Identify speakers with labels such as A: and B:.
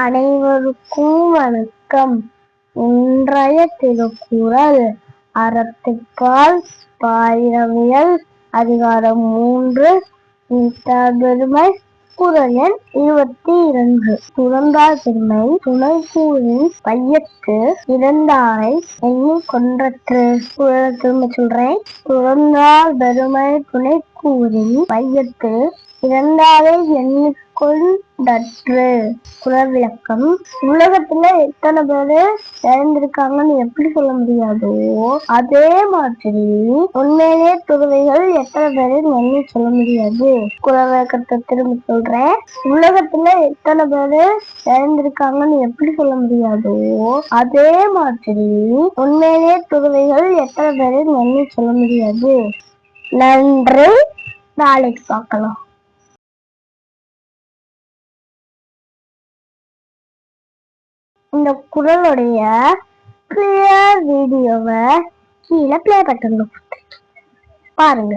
A: அனைவருக்கும் வணக்கம். இன்றைய திருக்குறள் அறத்துக்கால் பாயிரவியல் அதிகாரம் மூன்று பெருமை குரல் எண் இருபத்தி இரண்டு. துறந்தார் பெருமை துணை கூறின் பையத்து இறந்தாரை எண்ணி கொன்றற்று. குரல் திரும்ப சொல்றேன். துறந்தார் பெருமை துணை கூறின் பையத்து இரண்டாவது எண்ணிக்கொண்டற்று குரல் விளக்கம் உலகத்துல எத்தனை பேரு இறந்திருக்காங்கன்னு எப்படி சொல்ல முடியாதோ அதே மாதிரி உண்மையிலே துறவைகள் எத்தனை பேரு எண்ணி சொல்ல முடியாது. குரல் விளக்கத்தை திரும்ப சொல்றேன். உலகத்துல எத்தனை பேரு இறந்திருக்காங்கன்னு எப்படி சொல்ல முடியாதோ அதே மாதிரி உண்மையிலே துறவைகள் எத்தனை பேரு எண்ணி சொல்ல முடியாது. நன்றி. நாளைக்கு பார்க்கலாம். இந்த குரலுடைய கிளியர் வீடியோவை கீழே ப்ளே பட்டன் பாருங்க.